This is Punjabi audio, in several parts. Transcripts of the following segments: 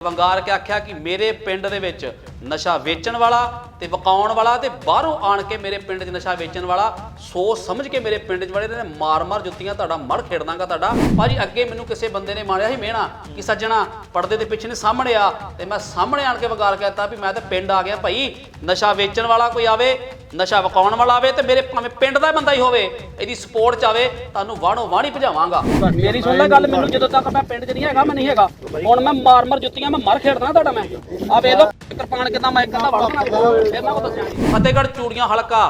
ਵੰਗਾਰ ਕੇ ਆਖਿਆ ਕਿ ਮੇਰੇ ਪਿੰਡ ਦੇ ਵਿੱਚ ਨਸ਼ਾ ਵੇਚਣ ਵਾਲਾ ਤੇ ਵਕਾਉਣ ਵਾਲਾ ਤੇ ਬਾਹਰੋਂ ਆਣ ਕੇ ਮੇਰੇ ਪਿੰਡ 'ਚ ਨਸ਼ਾ ਵੇਚਣ ਵਾਲਾ, ਸੋਚ ਸਮਝ ਕੇ ਮੇਰੇ ਪਿੰਡ 'ਚ ਵੜੇ ਨੇ ਮਾਰ-ਮਾਰ ਜੁੱਤੀਆਂ ਤੁਹਾਡਾ ਮੜ ਖੇਡ ਤੁਹਾਡਾ। ਭਾਜੀ, ਅੱਗੇ ਮੈਨੂੰ ਕਿਸੇ ਬੰਦੇ ਨੇ ਮਾਰਿਆ ਸੀ ਮਿਹਣਾ, ਕਿ ਸੱਜਣਾ ਪਰਦੇ ਦੇ ਪਿੱਛੇ ਨੇ ਸਾਹਮਣੇ ਆ ਤੇ ਮੈਂ ਸਾਹਮਣੇ ਆਣ ਕੇ ਵੰਗਾਰ ਕੇ ਆਤਾ ਵੀ ਮੈਂ ਤਾਂ ਪਿੰਡ ਆ ਗਿਆ ਭਾਈ, ਨਸ਼ਾ ਵੇਚਣ ਵਾਲਾ ਕੋਈ ਆਵੇ, ਨਸ਼ਾ ਵਕਾਉਣ ਵਾਲਾ ਆਵੇ ਤੇ ਮੇਰੇ ਭਾਵੇਂ ਪਿੰਡ ਦਾ ਬੰਦਾ ਹੀ ਹੋਵੇ, ਇਹਦੀ ਸਪੋਰਟ ਚ ਆਵੇ, ਤੁਹਾਨੂੰ ਵਾਣੋ ਵਾਣੀ ਭਜਾਵਾਂਗਾ। ਮੇਰੀ ਸੁਣ ਲੈ ਗੱਲ, ਮੈਨੂੰ ਜਦੋਂ ਤੱਕ ਮੈਂ ਪਿੰਡ 'ਚ ਨਹੀਂ ਹੈਗਾ, ਮੈਂ ਨਹੀਂ ਹੈਗਾ। ਹੁਣ ਮੈਂ ਮਾਰ ਮਾਰ ਜੁੱਤੀਆਂ, ਮੈਂ ਮਰ ਖੇਡਦਾ ਤੁਹਾਡਾ ਮੈਂ। ਆ ਵੇਖ ਲਓ ਕਿਰਪਾਨ ਕਿਦਾਂ ਮੈਂ ਕਿਦਾਂ ਵੜਨਾ ਫਿਰ ਮੈਂ ਕੋ ਦੱਸਿਆ ਫਤਿਹਗੜ੍ਹ ਚੂੜੀਆਂ ਹਲਕਾ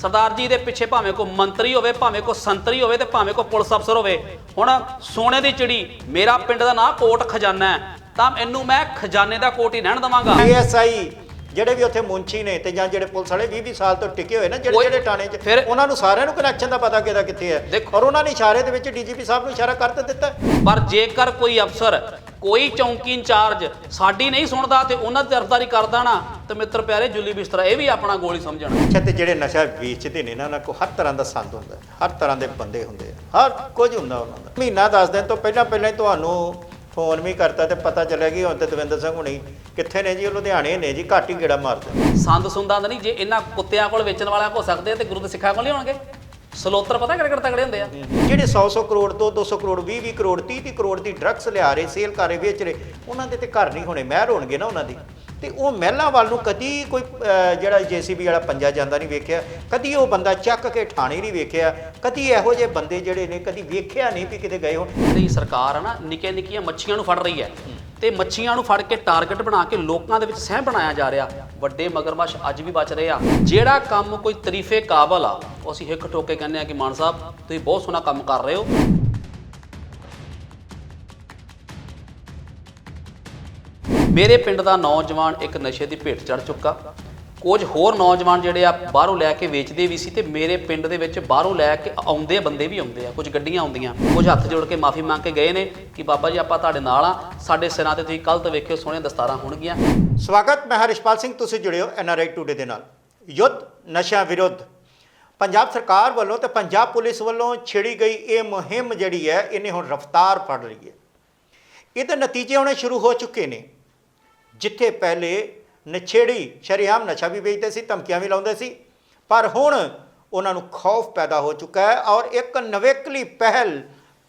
ਸਰਦਾਰ ਜੀ ਦੇ ਪਿੱਛੇ ਭਾਵੇਂ ਕੋ ਮੰਤਰੀ ਹੋਵੇ ਭਾਵੇਂ ਕੋ ਸੰਤਰੀ ਹੋਵੇ ਤੇ ਭਾਵੇਂ ਕੋ ਪੁਲਿਸ ਅਫਸਰ ਹੋਵੇ ਹੁਣ ਸੋਨੇ ਦੀ ਚਿੜੀ ਮੇਰਾ ਪਿੰਡ ਦਾ ਨਾਂ ਕੋਟ ਖਜ਼ਾਨਾ ਹੈ ਤਾਂ ਇਹਨੂੰ ਮੈਂ ਖਜ਼ਾਨੇ ਦਾ ਕੋਟ ਹੀ ਰਹਿਣ ਦਵਾਂਗਾ ਏਐਸਆਈ ਜਿਹੜੇ ਵੀ ਉੱਥੇ ਮੁੰਚੀ ਨੇ ਤੇ ਜਾਂ ਜਿਹੜੇ ਪੁਲਿਸ ਵਾਲੇ 20 20 ਸਾਲ ਤੋਂ ਟਿਕੇ ਹੋਏ ਨੇ ਜਿਹੜੇ ਜਿਹੜੇ ਟਾਣੇ 'ਚ ਫਿਰ- ਉਹਨਾਂ ਨੂੰ ਸਾਰਿਆਂ ਨੂੰ ਕਨੈਕਸ਼ਨ ਦਾ ਪਤਾ ਕਿਹਦਾ ਕਿੱਥੇ ਹੈ। ਔਰ ਉਹਨਾਂ ਨੇ ਇਸ਼ਾਰੇ ਦੇ ਵਿੱਚ ਡੀਜੀਪੀ ਸਾਹਿਬ ਨੂੰ ਇਸ਼ਾਰਾ ਕਰ ਦਿੱਤਾ। ਪਰ ਜੇਕਰ ਕੋਈ ਅਫਸਰ ਕੋਈ ਚੌਂਕੀ ਇੰਚਾਰਜ ਸਾਡੀ ਨਹੀਂ ਸੁਣਦਾ ਤੇ ਉਹਨਾਂ ਦੀ ਤਰਫਦਾਰੀ ਕਰਦਾ ਨਾ ਤੇ ਮਿੱਤਰ ਪਿਆਰੇ ਜੁੱਲੀ ਬਿਸਤਰਾ ਇਹ ਵੀ ਆਪਣਾ ਗੋਲੀ ਸਮਝਣ। ਅੱਛਾ ਤੇ ਜਿਹੜੇ ਨਸ਼ਾ ਵੇਚਦੇ ਨੇ ਨਾ ਉਹਨਾਂ ਕੋਲ ਹਰ ਤਰ੍ਹਾਂ ਦਾ ਸੰਦ ਹੁੰਦਾ ਹੈ, ਹਰ ਤਰ੍ਹਾਂ ਦੇ ਬੰਦੇ ਹੁੰਦੇ ਆ ਹਰ ਕੁਝ ਹੁੰਦਾ ਉਹਨਾਂ ਦਾ। ਮਹੀਨਾ 10 ਦਿਨ ਤੋਂ ਪਹਿਲਾਂ ਪਹਿਲਾਂ ਹੀ ਤੁਹਾਨੂੰ ਫੋਨ ਵੀ ਕਰਤਾ ਤੇ ਪਤਾ ਚੱਲਿਆ ਕਿ ਹੁਣ ਤੇ ਦਵਿੰਦਰ ਸਿੰਘ ਹੁਣੀ ਕਿੱਥੇ ਨੇ ਜੀ ਉਹ ਲੁਧਿਆਣੇ ਨੇ ਜੀ ਘੱਟ ਹੀ ਗੇੜਾ ਮਾਰਦੇ ਸੰਦ ਸੁੰਦਾਂ ਦਾ ਨਹੀਂ ਜੇ ਇਹਨਾਂ ਕੁੱਤਿਆਂ ਕੋਲ ਵੇਚਣ ਵਾਲਿਆਂ ਕੋ ਸਕਦੇ ਆ ਤੇ ਗੁਰੂ ਦੇ ਸਿੱਖਾਂ ਕੋਲ ਨਹੀਂ ਹੋਣਗੇ? ਸਲੋਤਰ ਪਤਾ ਕਿਹੜੇ ਕਿਹੜੇ ਤਗੜੇ ਹੁੰਦੇ ਆ? ਜਿਹੜੇ 100 100 ਕਰੋੜ 2 200 ਕਰੋੜ 20 20 ਕਰੋੜ 30 30 ਕਰੋੜ ਦੀ ਡਰੱਗਸ ਲਿਆ ਰਹੇ ਸੇਲ ਕਰ ਰਹੇ ਵੇਚ ਰਹੇ ਉਹਨਾਂ ਦੇ ਤੇ ਘਰ ਨਹੀਂ ਹੋਣੇ ਮਹਿਰ ਹੋਣਗੇ ਨਾ ਉਹਨਾਂ ਦੀ। ਤੇ ਉਹ ਮਹਿਲਾਂ ਵੱਲ ਨੂੰ ਕਦੀ ਕੋਈ ਜਿਹੜਾ ਜੀਸੀਬੀ ਵਾਲਾ ਪੰਜਾ ਜਾਂਦਾ ਨਹੀਂ ਵੇਖਿਆ ਕਦੀ ਉਹ ਬੰਦਾ ਚੱਕ ਕੇ ਠਾਣੇ ਨਹੀਂ ਵੇਖਿਆ ਕਦੀ ਇਹੋ ਜਿਹੇ ਬੰਦੇ ਜਿਹੜੇ ਨੇ ਕਦੀ ਵੇਖਿਆ ਨਹੀਂ ਵੀ ਕਿਤੇ ਗਏ ਹੋਣ। ਜਿਹੜੀ ਸਰਕਾਰ ਆ ਨਾ ਨਿੱਕੇ ਨਿੱਕੀਆਂ ਮੱਛੀਆਂ ਨੂੰ ਫੜ ਰਹੀ ਹੈ। ਤੇ ਮੱਛੀਆਂ ਨੂੰ ਫੜ ਕੇ ਟਾਰਗੇਟ ਬਣਾ ਕੇ ਲੋਕਾਂ ਦੇ ਵਿੱਚ ਸਹਿ ਬਣਾਇਆ ਜਾ ਰਿਹਾ। ਵੱਡੇ ਮਗਰਮੱਛ ਅੱਜ ਵੀ ਬਚ ਰਹੇ ਆ। ਜਿਹੜਾ ਕੰਮ ਕੋਈ ਤਰੀਫੇ ਕਾਬਲ ਆ, ਉਹ ਅਸੀਂ ਹਿੱਕ ਠੋਕ ਕੇ ਕਹਿੰਦੇ ਆ ਕਿ ਮਾਨ ਸਾਹਿਬ, ਤੁਸੀਂ ਬਹੁਤ ਸੋਹਣਾ ਕੰਮ ਕਰ ਰਹੇ ਹੋ। ਮੇਰੇ ਪਿੰਡ ਦਾ ਨੌਜਵਾਨ ਇੱਕ ਨਸ਼ੇ ਦੀ ਭੇਟ ਚੜ ਚੁੱਕਾ। ਕੁਝ ਹੋਰ ਨੌਜਵਾਨ ਜਿਹੜੇ ਆ ਬਾਹਰੋਂ ਲੈ ਕੇ ਵੇਚਦੇ ਵੀ ਸੀ ਤੇ ਮੇਰੇ ਪਿੰਡ ਦੇ ਵਿੱਚ ਬਾਹਰੋਂ ਲੈ ਕੇ ਆਉਂਦੇ ਬੰਦੇ ਵੀ ਆਉਂਦੇ ਆ, ਕੁਝ ਗੱਡੀਆਂ ਆਉਂਦੀਆਂ, ਕੁਝ ਹੱਥ ਜੋੜ ਕੇ ਮਾਫੀ ਮੰਗ ਕੇ ਗਏ ਨੇ ਕਿ ਬਾਬਾ ਜੀ ਆਪਾਂ ਤੁਹਾਡੇ ਨਾਲ ਆ, ਸਾਡੇ ਸਿਰਾਂ ਤੇ ਤੁਸੀਂ ਕੱਲ ਤੋਂ ਵੇਖਿਓ ਸੋਹਣੀਆਂ ਦਸਤਾਰਾਂ ਹੋਣਗੀਆਂ। ਸਵਾਗਤ, ਮੈਂ ਹਰਿਸ਼ਪਾਲ ਸਿੰਘ, ਤੁਸੀਂ ਜੁੜਿਓ ਜੁੜੇ ਆਰ ਆਈ ਟੂਡੇ ਦੇ ਨਾਲ। ਯੁੱਧ ਨਸ਼ਾ ਵਿਰੁੱਧ। ਪੰਜਾਬ ਸਰਕਾਰ ਵੱਲੋਂ ਤੇ ਪੰਜਾਬ ਪੁਲਿਸ ਵੱਲੋਂ ਛੇੜੀ ਗਈ ਇਹ ਮੁਹਿੰਮ ਜਿਹੜੀ ਹੈ, ਇਹਨੇ ਹੁਣ ਰਫ਼ਤਾਰ ਫੜ ਲਈ ਹੈ। ਇਹਦੇ ਨਤੀਜੇ ਆਉਣੇ ਸ਼ੁਰੂ ਹੋ ਚੁੱਕੇ ਨੇ, ਜਿੱਥੇ ਪਹਿਲੇ ਨਛੇੜੀ, ਸ਼ਰੇਆਮ ਨਸ਼ਾ ਵੀ ਵੇਚਦੇ ਸੀ, ਧਮਕੀਆਂ ਵੀ ਲਾਉਂਦੇ ਸੀ। ਪਰ ਹੁਣ ਉਹਨਾਂ ਨੂੰ ਖੌਫ ਪੈਦਾ ਹੋ ਚੁੱਕਾ ਹੈ ਔਰ ਇੱਕ ਨਵੇਕਲੀ ਪਹਿਲ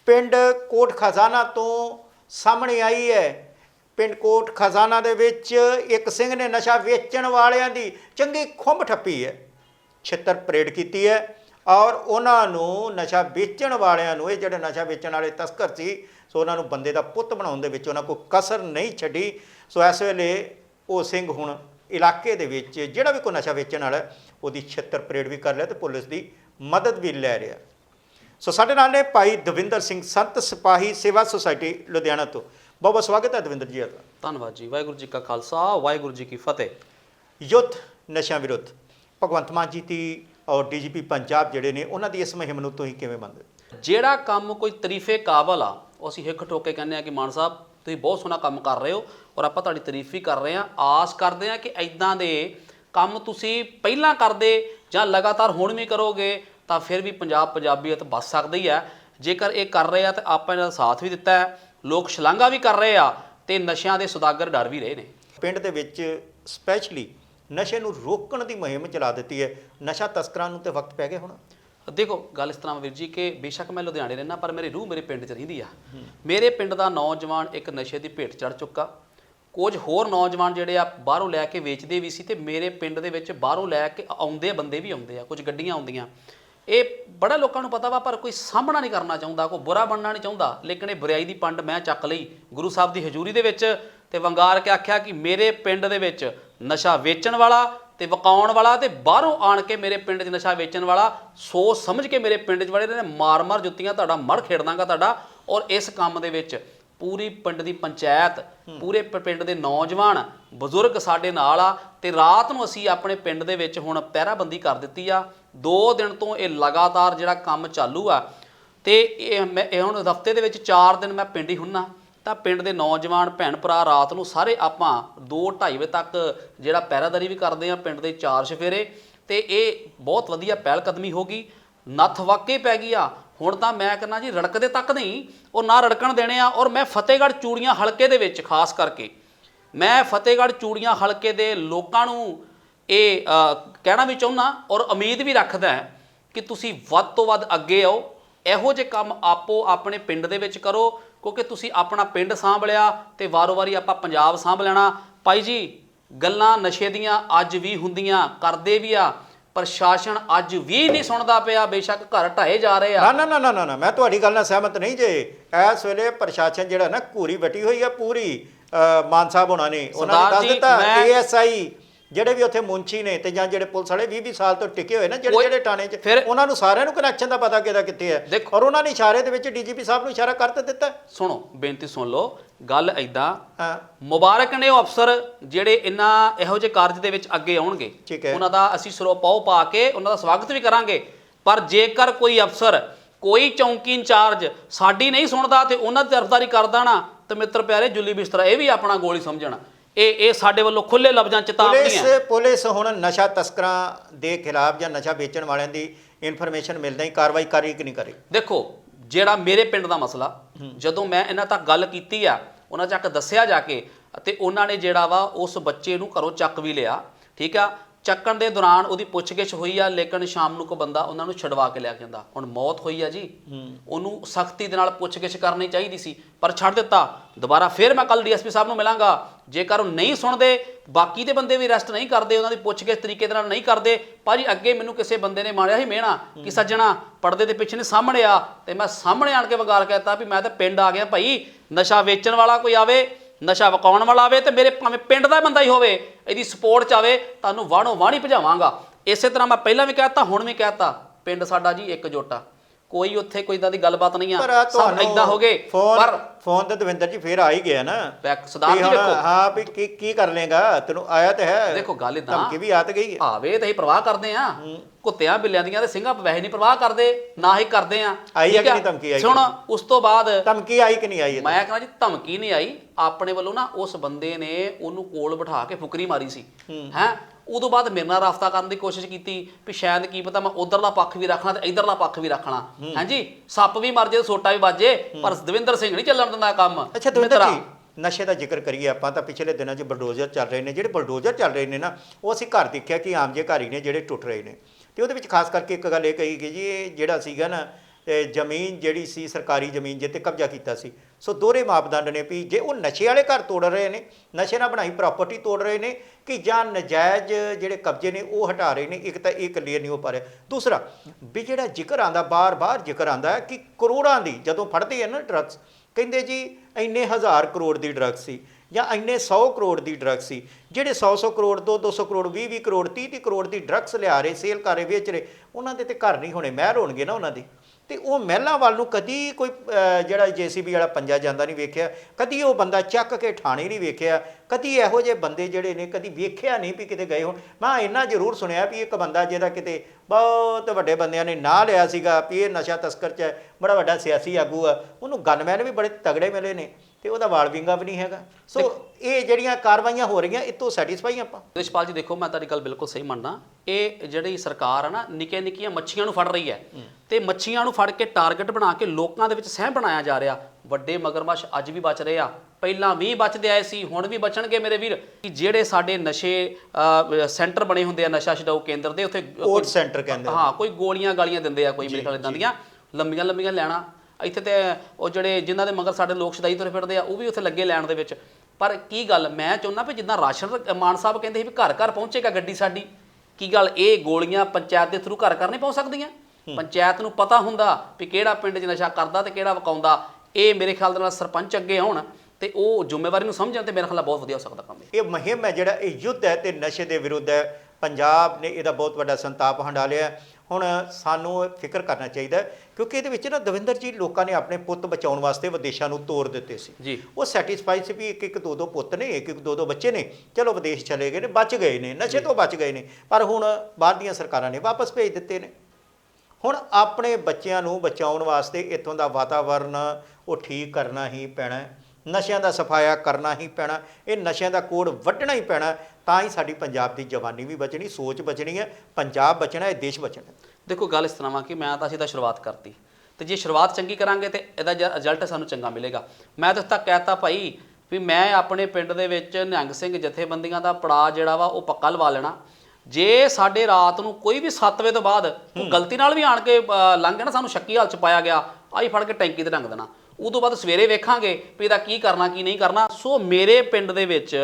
ਪਿੰਡ ਕੋਟ ਖਜ਼ਾਨਾ ਤੋਂ ਸਾਹਮਣੇ ਆਈ ਹੈ। ਪਿੰਡ ਕੋਟ ਖਜ਼ਾਨਾ ਦੇ ਵਿੱਚ ਇੱਕ ਸਿੰਘ ਨੇ ਨਸ਼ਾ ਵੇਚਣ ਵਾਲਿਆਂ ਦੀ ਚੰਗੀ ਖੁੰਬ ਠੱਪੀ ਹੈ, ਛਿੱਤਰ ਪਰੇਡ ਕੀਤੀ ਹੈ ਔਰ ਉਹਨਾਂ ਨੂੰ ਨਸ਼ਾ ਵੇਚਣ ਵਾਲਿਆਂ ਨੂੰ, ਇਹ ਜਿਹੜੇ ਨਸ਼ਾ ਵੇਚਣ ਵਾਲੇ ਤਸਕਰ ਸੀ, ਸੋ ਉਹਨਾਂ ਨੂੰ ਬੰਦੇ ਦਾ ਪੁੱਤ ਬਣਾਉਣ ਦੇ ਵਿੱਚ ਉਹਨਾਂ ਕੋਈ ਕਸਰ ਨਹੀਂ ਛੱਡੀ। ਸੋ ਇਸ ਵੇਲੇ ਉਹ ਸਿੰਘ ਹੁਣ ਇਲਾਕੇ ਦੇ ਵਿੱਚ ਜਿਹੜਾ ਵੀ ਕੋਈ ਨਸ਼ਾ ਵੇਚਣ ਵਾਲਾ ਉਹਦੀ ਛਿੱਤਰ ਪਰੇਡ ਵੀ ਕਰ ਲਿਆ ਤੇ ਪੁਲਿਸ ਦੀ ਮਦਦ ਵੀ ਲੈ ਰਿਹਾ। ਸੋ ਸਾਡੇ ਨਾਲ ਨੇ ਭਾਈ ਦਵਿੰਦਰ ਸਿੰਘ ਸੰਤ ਸਿਪਾਹੀ ਸੇਵਾ ਸੁਸਾਇਟੀ ਲੁਧਿਆਣਾ ਤੋਂ। ਬਹੁਤ ਬਹੁਤ ਸਵਾਗਤ ਹੈ ਦਵਿੰਦਰ ਜੀ ਦਾ ਧੰਨਵਾਦ ਜੀ। ਵਾਹਿਗੁਰੂ ਜੀ ਕਾ ਖਾਲਸਾ ਵਾਹਿਗੁਰੂ ਜੀ ਕੀ ਫਤਿਹ। ਯੁੱਧ ਨਸ਼ਿਆਂ ਵਿਰੁੱਧ। ਭਗਵੰਤ ਮਾਨ ਜੀ ਦੀ ਔਰ ਡੀਜੀਪੀ ਪੰਜਾਬ ਜਿਹੜੇ ਨੇ ਉਹਨਾਂ ਦੀ ਇਸ ਮੁਹਿੰਮ ਨੂੰ ਤੁਸੀਂ ਕਿਵੇਂ ਮੰਨਦੇ? ਜਿਹੜਾ ਕੰਮ ਕੋਈ ਤਾਰੀਫੇ ਕਾਬਲ ਆ ਉਹ ਅਸੀਂ ਹਿੱਕ ਠੋਕ ਕਹਿੰਦੇ ਆ ਕਿ ਮਾਨ ਸਾਹਿਬ ਤੁਸੀਂ ਬਹੁਤ ਸੋਹਣਾ ਕੰਮ ਕਰ ਰਹੇ ਹੋ ਔਰ ਆਪਾਂ ਤੁਹਾਡੀ ਤਾਰੀਫ ਵੀ ਕਰ ਰਹੇ ਹਾਂ। ਆਸ ਕਰਦੇ ਹਾਂ ਕਿ ਐਦਾਂ ਦੇ ਕੰਮ ਤੁਸੀਂ ਪਹਿਲਾਂ ਕਰਦੇ ਜਾਂ ਲਗਾਤਾਰ ਹੁਣ ਵੀ ਕਰੋਗੇ ਤਾਂ ਫਿਰ ਵੀ ਪੰਜਾਬ ਪੰਜਾਬੀਅਤ ਬਚ ਸਕਦੀ ਹੈ। ਜੇਕਰ ਇਹ ਕਰ ਰਹੇ ਆ ਤਾਂ ਆਪਾਂ ਇਹਨਾਂ ਦਾ ਸਾਥ ਵੀ ਦਿੱਤਾ ਹੈ। ਲੋਕ ਸ਼ਲਾਘਾ ਵੀ ਕਰ ਰਹੇ ਆ ਤੇ ਨਸ਼ਿਆਂ ਦੇ ਸੁਦਾਗਰ ਡਰ ਵੀ ਰਹੇ ਨੇ। ਪਿੰਡ ਦੇ ਵਿੱਚ ਸਪੈਸ਼ਲੀ ਨਸ਼ੇ ਨੂੰ ਰੋਕਣ ਦੀ ਮੁਹਿੰਮ ਚਲਾ ਦਿੱਤੀ ਹੈ। ਨਸ਼ਾ ਤਸਕਰਾਂ ਨੂੰ ਤੇ ਵਕਤ ਪੈ ਗਿਆ ਹੋਣਾ। ਦੇਖੋ, ਗੱਲ ਇਸ ਤਰ੍ਹਾਂ ਵੀਰ ਜੀ ਕਿ ਬੇਸ਼ੱਕ ਮੈਂ ਲੁਧਿਆਣੇ ਰਹਿਣਾ ਪਰ ਮੇਰੀ ਰੂਹ ਮੇਰੇ ਪਿੰਡ 'ਚ ਰਹਿੰਦੀ ਆ। ਮੇਰੇ ਪਿੰਡ ਦਾ ਨੌਜਵਾਨ ਇੱਕ ਨਸ਼ੇ ਦੀ ਭੇਟ ਚੜ ਚੁੱਕਾ। ਕੁਝ ਹੋਰ ਨੌਜਵਾਨ ਜਿਹੜੇ ਆ, ਬਾਹਰੋਂ ਲੈ ਕੇ ਵੇਚਦੇ ਵੀ ਸੀ ਤੇ ਮੇਰੇ ਪਿੰਡ ਦੇ ਵਿੱਚ ਬਾਹਰੋਂ ਲੈ ਕੇ ਆਉਂਦੇ ਬੰਦੇ ਵੀ ਆਉਂਦੇ ਆ, ਕੁਝ ਗੱਡੀਆਂ ਆਉਂਦੀਆਂ। ਇਹ ਬੜਾ ਲੋਕਾਂ ਨੂੰ ਪਤਾ ਵਾ, ਪਰ ਕੋਈ ਸਾਹਮਣਾ ਨਹੀਂ ਕਰਨਾ ਚਾਹੁੰਦਾ, ਕੋਈ ਬੁਰਾ ਬਣਨਾ ਨਹੀਂ ਚਾਹੁੰਦਾ। ਲੇਕਿਨ ਇਹ ਬੁਰਾਈ ਦੀ ਪੰਡ ਮੈਂ ਚੱਕ ਲਈ ਗੁਰੂ ਸਾਹਿਬ ਦੀ ਹਜ਼ੂਰੀ ਦੇ ਵਿੱਚ ਤੇ ਵੰਗਾਰ ਕੇ ਆਖਿਆ ਕਿ ਮੇਰੇ ਪਿੰਡ ਦੇ ਵਿੱਚ ਨਸ਼ਾ ਵੇਚਣ ਵਾਲਾ ਤੇ ਵਕਾਉਣ ਵਾਲਾ ਤੇ ਬਾਹਰੋਂ ਆਣ ਕੇ ਮੇਰੇ ਪਿੰਡ 'ਚ ਨਸ਼ਾ ਵੇਚਣ ਵਾਲਾ ਸੋਚ ਸਮਝ ਕੇ ਮੇਰੇ ਪਿੰਡ 'ਚ ਵੜੇ ਨੇ ਮਾਰ-ਮਾਰ ਜੁੱਤੀਆਂ ਤੁਹਾਡਾ ਮੜ ਖੇਡ ਦਾਂਗਾ ਤੁਹਾਡਾ। ਔਰ ਇਸ ਕੰਮ ਦੇ ਵਿੱਚ ਪੂਰੀ ਪਿੰਡ ਦੀ ਪੰਚਾਇਤ ਪੂਰੇ ਪਿੰਡ ਦੇ ਨੌਜਵਾਨ ਬਜ਼ੁਰਗ ਸਾਡੇ ਨਾਲ ਆ ਤੇ ਰਾਤ ਨੂੰ ਅਸੀਂ ਆਪਣੇ ਪਿੰਡ ਦੇ ਵਿੱਚ ਹੁਣ ਪਹਿਰਾਬੰਦੀ ਕਰ ਦਿੱਤੀ ਆ। 2 ਦਿਨ ਤੋਂ ਇਹ ਲਗਾਤਾਰ ਜਿਹੜਾ ਕੰਮ ਚਾਲੂ ਆ। ਤੇ ਇਹ ਮੈਂ ਇਹ ਹੁਣ ਹਫ਼ਤੇ ਦੇ ਵਿੱਚ 4 ਦਿਨ ਮੈਂ ਪਿੰਡ ਹੀ ਹੁੰਨਾ। ਤਾਂ ਪਿੰਡ ਦੇ ਨੌਜਵਾਨ ਭੈਣ ਭਰਾ ਰਾਤ ਨੂੰ ਸਾਰੇ ਆਪਾਂ 2:30 ਵਜੇ ਤੱਕ ਜਿਹੜਾ ਪਹਿਰਾਦਾਰੀ ਵੀ ਕਰਦੇ ਆ ਪਿੰਡ ਦੇ ਚਾਰ ਸ਼ਫੇਰੇ ਤੇ ਇਹ ਬਹੁਤ ਵਧੀਆ ਪਹਿਲ ਕਦਮੀ ਹੋਗੀ ਨੱਥ ਵਾਕੇ ਪੈ ਗਈ ਆ। ਹੁਣ ਤਾਂ ਮੈਂ ਕਹਿੰਦਾ ਜੀ ਰੜਕਦੇ ਤੱਕ ਨਹੀਂ, ਉਹ ਨਾ ਰੜਕਣ ਦੇਣੇ ਆ ਔਰ ਮੈਂ ਫਤਿਹਗੜ੍ਹ ਚੂੜੀਆਂ ਹਲਕੇ ਦੇ ਵਿੱਚ ਖਾਸ ਕਰਕੇ। ਮੈਂ ਫਤਿਹਗੜ੍ਹ ਚੂੜੀਆਂ ਹਲਕੇ ਦੇ ਲੋਕਾਂ ਨੂੰ ਇਹ ਕਹਿਣਾ ਵੀ ਚਾਹੁੰਦਾ ਔਰ ਉਮੀਦ ਵੀ ਰੱਖਦਾ ਕਿ ਤੁਸੀਂ ਵੱਧ ਤੋਂ ਵੱਧ ਅੱਗੇ ਆਓ। ਇਹੋ ਜਿਹੇ ਕੰਮ ਆਪੋ ਆਪਣੇ ਪਿੰਡ ਦੇ ਵਿੱਚ ਕਰੋ। ਕਿਉਂਕਿ ਤੁਸੀਂ ਆਪਣਾ ਪਿੰਡ ਸਾਂਭ ਲਿਆ ਤੇ ਵਾਰੋ-ਵਾਰੀ ਆਪਾਂ ਪੰਜਾਬ ਸਾਂਭ ਲੈਣਾ। ਭਾਈ ਜੀ ਗੱਲਾਂ ਨਸ਼ੇ ਦੀਆਂ ਅੱਜ ਵੀ ਹੁੰਦੀਆਂ ਕਰਦੇ ਵੀ ਆ ਪ੍ਰਸ਼ਾਸਨ ਅੱਜ ਵੀ ਨਹੀਂ ਸੁਣਦਾ ਪਿਆ ਬੇਸ਼ੱਕ ਘਰ ਢਾਏ ਜਾ ਰਹੇ ਆ। ਨਾ ਨਾ ਨਾ ਨਾ ਨਾ ਮੈਂ ਤੁਹਾਡੀ ਗੱਲ ਨਾਲ ਸਹਿਮਤ ਨਹੀਂ ਜੇ। ਇਸ ਵੇਲੇ ਪ੍ਰਸ਼ਾਸਨ ਜਿਹੜਾ ਨਾ ਘੂਰੀ ਵਟੀ ਹੋਈ ਹੈ ਪੂਰੀ ਮਾਨ ਸਾਹਿਬ ਹੋਣਾ ਨੇ ਉਹਨਾਂ ਨੇ ਸਰਦਾਰ ਦੱਸ ਜੀ, ਦਿੱਤਾ ਮੈਂ- ਏਐਸਆਈ ਜਿਹੜੇ ਵੀ ਉੱਥੇ ਮੁੰਚੀ ਨੇ ਤੇ ਜਾਂ ਜਿਹੜੇ ਪੁਲਿਸ ਵਾਲੇ 20 20 ਸਾਲ ਤੋਂ ਟਿਕੇ ਹੋਏ ਨਾ ਜਿਹੜੇ ਜਿਹੜੇ ਟਾਣੇ 'ਚ ਉਹਨਾਂ ਨੂੰ ਸਾਰਿਆਂ ਨੂੰ ਕਨੈਕਸ਼ਨ ਦਾ ਪਤਾ ਕਿਹਦਾ ਕਿੱਥੇ ਹੈ। ਔਰ ਉਹਨਾਂ ਨੇ ਇਸ਼ਾਰੇ ਦੇ ਵਿੱਚ ਡੀਜੀਪੀ ਸਾਹਿਬ ਨੂੰ ਇਸ਼ਾਰਾ ਕਰ ਤਾਂ ਦਿੱਤਾ। ਸੁਣੋ ਬੇਨਤੀ ਸੁਣ ਲਓ ਗੱਲ ਐਦਾਂ ਮੁਬਾਰਕ ਨੇ ਉਹ ਅਫਸਰ ਜਿਹੜੇ ਇਨ੍ਹਾਂ ਇਹੋ ਜਿਹੇ ਕਾਰਜ ਦੇ ਵਿੱਚ ਅੱਗੇ ਆਉਣਗੇ। ਉਹਨਾਂ ਦਾ ਅਸੀਂ ਸਰੋ ਪਾਉ ਪਾ ਕੇ ਉਹਨਾਂ ਦਾ ਸਵਾਗਤ ਵੀ ਕਰਾਂਗੇ। ਪਰ ਜੇਕਰ ਕੋਈ ਅਫਸਰ ਕੋਈ ਚੌਂਕੀ ਇੰਚਾਰਜ ਸਾਡੀ ਨਹੀਂ ਸੁਣਦਾ ਤੇ ਉਹਨਾਂ ਦੀ ਤਰਫਦਾਰੀ ਕਰਦਾ ਨਾ ਤੇ ਮਿੱਤਰ ਪਿਆਰੇ ਜੁੱਲੀ ਬਿਸਤਰਾ ਇਹ ਵੀ ਆਪਣਾ ਗੋਲੀ ਸਮਝਣ। ਇਹ ਇਹ ਸਾਡੇ ਵੱਲੋਂ ਖੁੱਲੇ ਲਫ਼ਜ਼ਾਂ ਚ ਚੇਤਾਵਨੀ ਪੁਲਿਸ ਹੈ ਪੁਲਿਸ ਹੁਣ ਨਸ਼ਾ ਤਸਕਰਾਂ ਦੇ ਖਿਲਾਫ ਜਾਂ ਨਸ਼ਾ ਵੇਚਣ ਵਾਲਿਆਂ ਦੀ ਇਨਫੋਰਮੇਸ਼ਨ ਮਿਲਦਾ ਹੀ ਕਾਰਵਾਈ ਕਰੀ ਕਿ ਨਹੀਂ ਕਰੀ ਦੇਖੋ ਜਿਹੜਾ ਮੇਰੇ ਪਿੰਡ ਦਾ ਮਸਲਾ ਜਦੋਂ ਮੈਂ ਇਹਨਾਂ ਤੱਕ ਗੱਲ ਕੀਤੀ ਆ ਉਹਨਾਂ ਚੱਕ ਦੱਸਿਆ ਜਾ ਕੇ ਅਤੇ ਉਹਨਾਂ ਨੇ ਜਿਹੜਾ ਵਾ ਉਸ ਬੱਚੇ ਨੂੰ ਘਰੋਂ ਚੱਕ ਵੀ ਲਿਆ ਠੀਕ ਆ? ਚੱਕਣ ਦੇ ਦੌਰਾਨ ਉਹਦੀ ਪੁੱਛਗਿੱਛ ਹੋਈ ਆ ਲੇਕਿਨ ਸ਼ਾਮ ਨੂੰ ਕੋ ਬੰਦਾ ਉਹਨਾਂ ਨੂੰ ਛਡਵਾ ਕੇ ਲਿਆ ਜਾਂਦਾ। ਹੁਣ ਮੌਤ ਹੋਈ ਆ ਜੀ। ਉਹਨੂੰ ਸਖਤੀ ਦੇ ਨਾਲ ਪੁੱਛਗਿੱਛ ਕਰਨੀ ਚਾਹੀਦੀ ਸੀ ਪਰ ਛੱਡ ਦਿੱਤਾ। ਦੁਬਾਰਾ ਫਿਰ ਮੈਂ ਕੱਲ ਡੀਐਸਪੀ ਸਾਹਿਬ ਨੂੰ ਮਿਲਾਂਗਾ। ਜੇਕਰ ਉਹ ਨਹੀਂ ਸੁਣਦੇ ਬਾਕੀ ਦੇ ਬੰਦੇ ਵੀ ਅਰੈਸਟ ਨਹੀਂ ਕਰਦੇ ਉਹਨਾਂ ਦੀ ਪੁੱਛਗਿੱਛ ਤਰੀਕੇ ਦੇ ਨਾਲ ਨਹੀਂ ਕਰਦੇ ਭਾਜੀ ਅੱਗੇ ਮੈਨੂੰ ਕਿਸੇ ਬੰਦੇ ਨੇ ਮਾਰਿਆ ਸੀ ਮਿਹਣਾ ਕਿ ਸੱਜਣਾ ਪਰਦੇ ਦੇ ਪਿੱਛੇ ਨੇ ਸਾਹਮਣੇ ਆ। ਤੇ ਮੈਂ ਸਾਹਮਣੇ ਆਣ ਕੇ ਵਗਾਰ ਕਹਿਤਾ ਵੀ ਮੈਂ ਤਾਂ ਪਿੰਡ ਆ ਗਿਆ ਭਾਈ ਨਸ਼ਾ ਵੇਚਣ ਵਾਲਾ ਕੋਈ ਆਵੇ ਨਸ਼ਾ ਵਕਾਉਣ ਵਾਲਾ ਆਵੇ ਤੇ ਮੇਰੇ ਭਾਵੇਂ ਪਿੰਡ ਦਾ ਬੰਦਾ ਹੀ ਹੋਵੇ, ਇਹਦੀ ਸਪੋਰਟ ਚ ਆਵੇ, ਤੁਹਾਨੂੰ ਵਾਣੋ ਵਾਣੀ ਭਜਾਵਾਂਗਾ। ਇਸੇ ਤਰ੍ਹਾਂ ਮੈਂ ਪਹਿਲਾਂ ਵੀ ਕਹਿਤਾ ਹੁਣ ਵੀ ਕਹਿਤਾ ਪਿੰਡ ਸਾਡਾ ਜੀ ਇੱਕ ਜੋਟਾ। ਕੋਈ ਉੱਥੇ ਕੋਈ ਇਦਾਂ ਦੀ ਗੱਲਬਾਤ ਨਹੀਂ ਆ। ਪਰ ਸਭ ਤੁਹਾਨੂੰ ਇਦਾਂ ਹੋ ਗਏ ਫੋਨ ਪਰ ਫੋਨ ਤੇ ਦਵਿੰਦਰ ਜੀ ਫੇਰ ਆ ਹੀ ਗਿਆ ਨਾ। ਬੈਕ ਸਰਦਾਰ ਵੀ ਹੁਣ ਵੇਖੋ। ਹਾਂ ਵੀ ਕੀ ਕੀ ਕਰ ਲੇਗਾ ਤੈਨੂੰ ਆਇਆ ਤੇ ਹੈ। ਦੇਖੋ ਗੱਲ ਏਦਾਂ- ਧਮਕੀ ਵੀ ਆ ਤੇ ਗਈ। ਹੈ ਆਵੇ ਤਾਂ ਅਸੀਂ ਪ੍ਰਵਾਹ ਕਰਦੇ ਆ ਕੁੱਤਿਆਂ ਬਿੱਲਿਆਂ ਦੀਆਂ ਤੇ ਸਿੰਘਾਂ ਵੈਸੇ ਨਹੀਂ ਪ੍ਰਵਾਹ ਕਰਦੇ ਨਾ ਹੀ ਕਰਦੇ ਆ ਆਈ ਆ ਕਿ ਨਹੀਂ ਧਮਕੀ ਆਈ? ਸੁਣ ਉਸ ਤੋਂ ਬਾਅਦ ਧਮਕੀ ਆਈ ਕਿ ਨਹੀਂ ਆਈ? ਮੈਂ ਕਹਿੰਦਾ ਜੀ ਧਮਕੀ ਨਹੀਂ ਆਈ। ਆਪਣੇ ਵੱਲੋਂ ਨਾ ਉਸ ਬੰਦੇ ਨੇ ਉਹਨੂੰ ਕੋਲ ਬਿਠਾ ਕੇ ਫੁਕਰੀ ਮਾਰੀ ਸੀ। ਹੈ? ਉਦੋਂ ਬਾਅਦ ਮੇਰੇ ਨਾਲ ਰਾਫਤਾ ਕਰਨ ਦੀ ਕੋਸ਼ਿਸ਼ ਕੀਤੀ ਵੀ ਸ਼ਾਇਦ ਕੀ ਪਤਾ ਮੈਂ ਉਧਰਲਾ ਪੱਖ ਵੀ ਰੱਖਣਾ ਤੇ ਇਧਰਲਾ ਪੱਖ ਵੀ ਰੱਖਣਾ। ਹਾਂਜੀ ਸੱਪ ਵੀ ਮਰ ਜੇ ਸੋਟਾ ਵੀ ਵੱਜੇ ਪਰ ਦਵਿੰਦਰ ਸਿੰਘ ਨਹੀਂ ਚੱਲਣ ਦਿੰਦਾ ਕੰਮ। ਅੱਛਾ ਦਵਿੰਦਰ ਜੀ ਨਸ਼ੇ ਦਾ ਜ਼ਿਕਰ ਕਰੀਏ ਆਪਾਂ ਤਾਂ ਪਿਛਲੇ ਦਿਨਾਂ 'ਚ ਬਲਡੋਜ਼ਰ ਚੱਲ ਰਹੇ ਨੇ ਜਿਹੜੇ ਬਲਡੋਜ਼ਰ ਚੱਲ ਰਹੇ ਨੇ ਨਾ ਉਹ ਅਸੀਂ ਘਰ ਦੇਖਿਆ ਕਿ ਆਮ ਜੇ ਘਰ ਹੀ ਨੇ ਜਿਹੜੇ ਟੁੱਟ ਰਹੇ ਨੇ। ਤੇ ਉਹਦੇ ਵਿੱਚ ਖਾਸ ਕਰਕੇ ਇੱਕ ਗੱਲ ਇਹ ਕਹੀ ਕਿ ਜੀ ਇਹ ਜਿਹੜਾ ਸੀਗਾ ਨਾ ਜ਼ਮੀਨ ਜਿਹੜੀ ਸੀ ਸਰਕਾਰੀ ਜ਼ਮੀਨ ਜਿੱਤੇ ਕਬਜ਼ਾ ਕੀਤਾ ਸੀ ਸੋ ਦੋਹਰੇ ਮਾਪਦੰਡ ਨੇ ਵੀ ਜੇ ਉਹ ਨਸ਼ੇ ਵਾਲੇ ਘਰ ਤੋੜ ਰਹੇ ਨੇ, ਨਸ਼ੇ ਨਾਲ ਬਣਾਈ ਪ੍ਰਾਪਰਟੀ ਤੋੜ ਰਹੇ ਨੇ ਕਿ ਜਾਂ ਨਜਾਇਜ਼ ਜਿਹੜੇ ਕਬਜ਼ੇ ਨੇ ਉਹ ਹਟਾ ਰਹੇ ਨੇ, ਇੱਕ ਤਾਂ ਇਹ ਕਲੀਅਰ ਨਹੀਂ ਹੋ ਪਾ ਰਿਹਾ। ਦੂਸਰਾ, ਵੀ ਜਿਹੜਾ ਜ਼ਿਕਰ ਆਂਦਾ ਬਾਰ-ਬਾਰ ਜ਼ਿਕਰ ਆਂਦਾ ਕਿ ਕਰੋੜਾਂ ਦੀ ਜਦੋਂ ਫੜਦੇ ਆ ਨਾ ਡਰੱਗਸ ਕਹਿੰਦੇ ਜੀ ਇੰਨੇ ਹਜ਼ਾਰ ਕਰੋੜ ਦੀ ਡਰੱਗ ਸੀ ਜਾਂ ਇੰਨੇ 100 ਕਰੋੜ ਦੀ ਡਰੱਗ ਸੀ, ਜਿਹੜੇ 100-100 ਕਰੋੜ 2-200 ਕਰੋੜ 20-20 ਕਰੋੜ 30-30 ਕਰੋੜ ਦੀ ਡਰੱਗਸ ਲਿਆ ਰਹੇ ਸੇਲ ਕਰ ਰਹੇ, ਵੇਚ ਰਹੇ, ਉਹਨਾਂ ਦੇ ਤੇ ਘਰ ਨਹੀਂ ਹੋਣੇ, ਮਹਿਰ ਹੋਣਗੇ ਨਾ ਉਹਨਾਂ ਦੇ। ਤੇ ਉਹ ਮਹਿਲਾਂ ਵੱਲ ਨੂੰ ਕਦੀ ਕੋਈ ਜਿਹੜਾ ਜੀਸੀਬੀ ਵਾਲਾ ਪੰਜਾ ਜਾਂਦਾ ਨਹੀਂ ਵੇਖਿਆ ਕਦੀ ਉਹ ਬੰਦਾ ਚੱਕ ਕੇ ਠਾਣੇ ਨਹੀਂ ਵੇਖਿਆ ਕਦੀ ਇਹੋ ਜਿਹੇ ਬੰਦੇ ਜਿਹੜੇ ਨੇ ਕਦੀ ਵੇਖਿਆ ਨਹੀਂ ਵੀ ਕਿਤੇ ਗਏ ਹੋਣ। ਮੈਂ ਇੰਨਾ ਜ਼ਰੂਰ ਸੁਣਿਆ ਵੀ ਇੱਕ ਬੰਦਾ ਜਿਹਦਾ ਕਿਤੇ ਬਹੁਤ ਵੱਡੇ ਬੰਦਿਆਂ ਨੇ ਨਾਂ ਲਿਆ ਸੀਗਾ ਵੀ ਇਹ ਨਸ਼ਾ ਤਸਕਰ ਚ ਹੈ ਬੜਾ ਵੱਡਾ ਸਿਆਸੀ ਆਗੂ ਆ। ਉਹਨੂੰ ਗਨਮੈਨ ਵੀ ਬੜੇ ਤਗੜੇ ਮਿਲੇ ਨੇ ਤੇ ਉਹਦਾ ਵਾਲ ਵਿੰਗਾ ਵੀ ਨਹੀਂ ਹੈਗਾ। ਸੋ ਇਹ ਜਿਹੜੀਆਂ ਕਾਰਵਾਈਆਂ ਹੋ ਰਹੀਆਂ ਇਹ ਤੋਂ ਸੈਟੀਸਫਾਈ ਆਪਾਂ। ਰਿਸ਼ਪਾਲ ਜੀ ਦੇਖੋ ਮੈਂ ਤੁਹਾਡੀ ਗੱਲ ਬਿਲਕੁਲ ਸਹੀ ਮੰਨਦਾ। ਇਹ ਜਿਹੜੀ ਸਰਕਾਰ ਆ ਨਾ ਨਿੱਕੀਆਂ ਨਿੱਕੀਆਂ ਮੱਛੀਆਂ ਨੂੰ ਫੜ ਰਹੀ ਹੈ। ਤੇ ਮੱਛੀਆਂ ਨੂੰ ਫੜ ਕੇ ਟਾਰਗੇਟ ਬਣਾ ਕੇ ਲੋਕਾਂ ਦੇ ਵਿੱਚ ਸਹਿਮ ਬਣਾਇਆ ਜਾ ਰਿਹਾ। ਵੱਡੇ ਮਗਰਮੱਛ ਅੱਜ ਵੀ ਬਚ ਰਹੇ ਆ। ਪਹਿਲਾਂ ਵੀ ਬਚਦੇ ਆਏ ਸੀ ਹੁਣ ਵੀ ਬਚਣਗੇ ਮੇਰੇ ਵੀਰ। ਕਿ ਜਿਹੜੇ ਸਾਡੇ ਨਸ਼ੇ ਸੈਂਟਰ ਬਣੇ ਹੁੰਦੇ ਆ ਨਸ਼ਾ ਛਡਾਊ ਕੇਂਦਰ ਦੇ ਉੱਥੇ ਓਟ ਸੈਂਟਰ ਕਹਿੰਦੇ ਹਾਂ ਕੋਈ ਗੋਲੀਆਂ ਗਾਲੀਆਂ ਦਿੰਦੇ ਆ ਕੋਈ ਮੇਰੇ ਖਿਆਲ ਇਦਾਂ ਦੀਆਂ। ਲੰਬੀਆਂ ਲੰਬੀਆਂ ਲੈਣਾ। ਇੱਥੇ ਤੇ ਉਹ ਜਿਹੜੇ ਜਿਨ੍ਹਾਂ ਦੇ ਮਗਰ ਸਾਡੇ ਲੋਕ ਸ਼ਦਾਈ ਤੁਰੇ ਫਿਰਦੇ ਆ ਉਹ ਵੀ ਉੱਥੇ ਲੱਗੇ ਲੈਣ ਦੇ ਵਿੱਚ। ਪਰ ਕੀ ਗੱਲ ਮੈਂ ਚਾਹੁੰਦਾ ਵੀ ਜਿੱਦਾਂ ਰਾਸ਼ਨ ਮਾਨ ਸਾਹਿਬ ਕਹਿੰਦੇ ਸੀ ਵੀ ਘਰ ਘਰ ਪਹੁੰਚੇਗਾ ਗੱਡੀ ਸਾਡੀ। ਕੀ ਗੱਲ ਇਹ ਗੋਲੀਆਂ ਪੰਚਾਇਤ ਦੇ ਥਰੂ ਘਰ ਘਰ ਨਹੀਂ ਪਹੁੰਚ ਸਕਦੀਆਂ? ਪੰਚਾਇਤ ਨੂੰ ਪਤਾ ਹੁੰਦਾ ਵੀ ਕਿਹੜਾ ਪਿੰਡ 'ਚ ਨਸ਼ਾ ਕਰਦਾ ਤੇ ਕਿਹੜਾ ਵਕਾਉਂਦਾ। ਇਹ ਮੇਰੇ ਖਿਆਲ ਦੇ ਨਾਲ ਸਰਪੰਚ ਅੱਗੇ ਆਉਣ ਤੇ ਉਹ ਜ਼ਿੰਮੇਵਾਰੀ ਨੂੰ ਸਮਝਣ ਤੇ ਮੇਰੇ ਖਿਆਲ ਬਹੁਤ ਵਧੀਆ ਹੋ ਸਕਦਾ ਕੰਮ ਇਹ। ਮੁਹਿੰਮ ਹੈ ਜਿਹੜਾ ਇਹ ਯੁੱਧ ਹੈ ਤੇ ਨਸ਼ੇ ਦੇ ਵਿਰੁੱਧ ਹੈ। ਪੰਜਾਬ ਨੇ ਇਹਦਾ ਬਹੁਤ ਵੱਡਾ ਸੰਤਾਪ ਹੰਡਾਲਿਆ। ਹੁਣ ਸਾਨੂੰ ਫਿਕਰ ਕਰਨਾ ਚਾਹੀਦਾ ਕਿਉਂਕਿ ਇਹਦੇ ਵਿੱਚ ਨਾ ਦਵਿੰਦਰ ਜੀ ਲੋਕਾਂ ਨੇ ਆਪਣੇ ਪੁੱਤ ਬਚਾਉਣ ਵਾਸਤੇ ਵਿਦੇਸ਼ਾਂ ਨੂੰ ਤੋਰ ਦਿੱਤੇ ਸੀ। ਉਹ ਸੈਟੀਸਫਾਈ ਸੀ ਵੀ ਇੱਕ ਇੱਕ ਦੋ ਦੋ ਪੁੱਤ ਨੇ ਇੱਕ ਇੱਕ ਦੋ ਦੋ ਬੱਚੇ ਨੇ। ਚਲੋ ਵਿਦੇਸ਼ ਚਲੇ ਗਏ ਨੇ ਬਚ ਗਏ ਨੇ ਨਸ਼ੇ ਤੋਂ ਬਚ ਗਏ ਨੇ ਪਰ ਹੁਣ ਬਾਹਰ ਦੀਆਂ ਸਰਕਾਰਾਂ ਨੇ ਵਾਪਸ ਭੇਜ ਦਿੱਤੇ ਨੇ। ਹੁਣ ਆਪਣੇ ਬੱਚਿਆਂ ਨੂੰ ਬਚਾਉਣ ਵਾਸਤੇ ਇੱਥੋਂ ਦਾ ਵਾਤਾਵਰਨ ਉਹ ਠੀਕ ਕਰਨਾ ਹੀ ਪੈਣਾ। ਨਸ਼ਿਆਂ ਦਾ ਸਫਾਇਆ ਕਰਨਾ ਹੀ ਪੈਣਾ ਇਹ ਨਸ਼ਿਆਂ ਦਾ ਕੋਡ ਵੱਢਣਾ ਹੀ ਪੈਣਾ ਤਾਂ ਹੀ ਸਾਡੀ ਪੰਜਾਬ ਦੀ ਜਵਾਨੀ ਵੀ ਬਚਣੀ ਸੋਚ ਬਚਣੀ ਹੈ ਪੰਜਾਬ ਬਚਣਾ ਹੈ ਦੇਸ਼ ਬਚਣਾ ਹੈ। ਦੇਖੋ ਗੱਲ ਇਸ ਤਰ੍ਹਾਂ ਵਾ ਕਿ ਮੈਂ ਤਾਂ ਅਸੀਂ ਤਾਂ ਸ਼ੁਰੂਆਤ ਕਰਤੀ। ਤੇ ਜੇ ਸ਼ੁਰੂਆਤ ਚੰਗੀ ਕਰਾਂਗੇ ਤੇ ਇਹਦਾ ਰਿਜ਼ਲਟ ਸਾਨੂੰ ਚੰਗਾ ਮਿਲੇਗਾ। ਮੈਂ ਤਾਂ ਤੱਕ ਕਹਿਤਾ ਭਾਈ ਵੀ ਮੈਂ ਆਪਣੇ ਪਿੰਡ ਦੇ ਵਿੱਚ ਨਿਹੰਗ ਸਿੰਘ ਜਥੇਬੰਦੀਆਂ ਦਾ ਪੜਾ ਜਿਹੜਾ ਵਾ ਉਹ ਪੱਕਾ ਲਵਾ ਲੈਣਾ। ਜੇ ਸਾਡੇ ਰਾਤ ਨੂੰ ਕੋਈ ਵੀ 7 ਵਜੇ ਤੋਂ ਬਾਅਦ ਉਹ ਗਲਤੀ ਨਾਲ ਵੀ ਆਣ ਕੇ ਲੰਘ ਗਿਆ ਨਾ ਸਾਨੂੰ ਸ਼ੱਕੀ ਹਾਲ ਚ ਪਾਇਆ ਗਿਆ ਆਈ ਫੜ ਕੇ ਟੈਂਕੀ ਤੇ ਟੰਗ ਦੇਣਾ। ਉਦੋਂ ਬਾਅਦ ਸਵੇਰੇ ਵੇਖਾਂਗੇ ਵੀ ਇਹਦਾ ਕੀ ਕਰਨਾ ਕੀ ਨਹੀਂ ਕਰਨਾ। ਸੋ ਮੇਰੇ ਪਿੰਡ ਦੇ ਵਿੱਚ